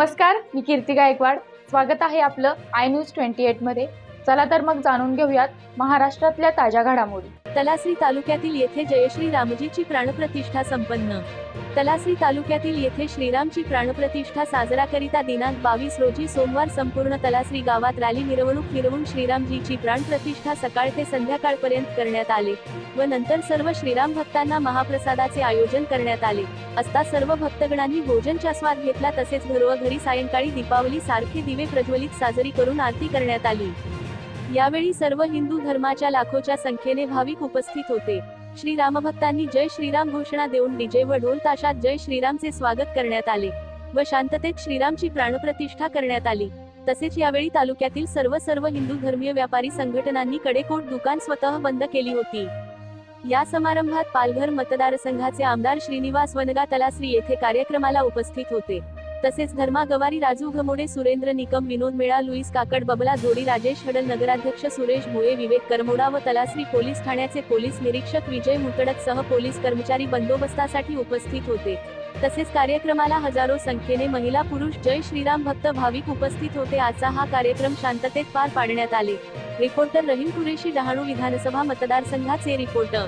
नमस्कार मी कीर्ती गायकवाड. स्वागत आहे आपलं आय न्यूज ट्वेंटी एटमध्ये चला तर मग जाणून घेऊयात महाराष्ट्रातल्या ताज्या घडामोडी. तलासरी तालुक्यातील येथे जयश्री रामजीची प्राणप्रतिष्ठा संपन्न. तलासरी तालुक्यातील येथे श्रीरामची प्राणप्रतिष्ठा साजरा करिता दिनांक बावीस रोजी सोमवार संपूर्ण तलासरी गावात रॅली मिरवणूक फिरवून श्रीरामजीची प्राणप्रतिष्ठा सकाळ ते संध्याकाळपर्यंत करण्यात आले व नंतर सर्व श्रीराम भक्तांना महाप्रसादाचे आयोजन करण्यात आले. असता सर्व भक्तगणांनी भोजनचा स्वाद घेतला तसेच घरोघरी सायंकाळी दीपावली सारखे दिवे प्रज्वलित साजरी करून आरती करण्यात आली. यावेळी सर्व हिंदू धर्माच्या लाखोच्या संख्येने भाविक उपस्थित होते. श्री रामभक्तांनी जय श्रीराम घोषणा देऊन डीजे व ढोल ताशात जय श्रीरामचे स्वागत करण्यात आले व शांततेत श्रीरामची प्राणप्रतिष्ठा करण्यात आली. तसेच यावेळी तालुक्यातील सर्व सर्व हिंदू धर्मीय व्यापारी संघटनांनी कडेकोट दुकान स्वतः बंद केली होती. या समारंभात पालघर मतदारसंघाचे आमदार श्रीनिवास वनगा तलासरी येथे कार्यक्रमाला उपस्थित होते. तसेच धर्मा गवारी राजू घमोडे सुरेंद्र निकम विनोद मेळा लुईस काकड बबला जोडी राजेश हडल नगराध्यक्ष सुरेश भोये विवेक करमोडा व तलासरी पोलीस ठाण्याचे पोलीस निरीक्षक विजय मुतडक सह पोलीस कर्मचारी बंदोबस्तासाठी उपस्थित होते. तसेच कार्यक्रमाला हजारो संख्येने महिला पुरुष जय श्रीराम भक्त भाविक उपस्थित होते. आजचा हा कार्यक्रम शांततेत पार पाडण्यात आले. रिपोर्टर रहीम कुरेशी डहाणू विधानसभा मतदारसंघाचे रिपोर्टर.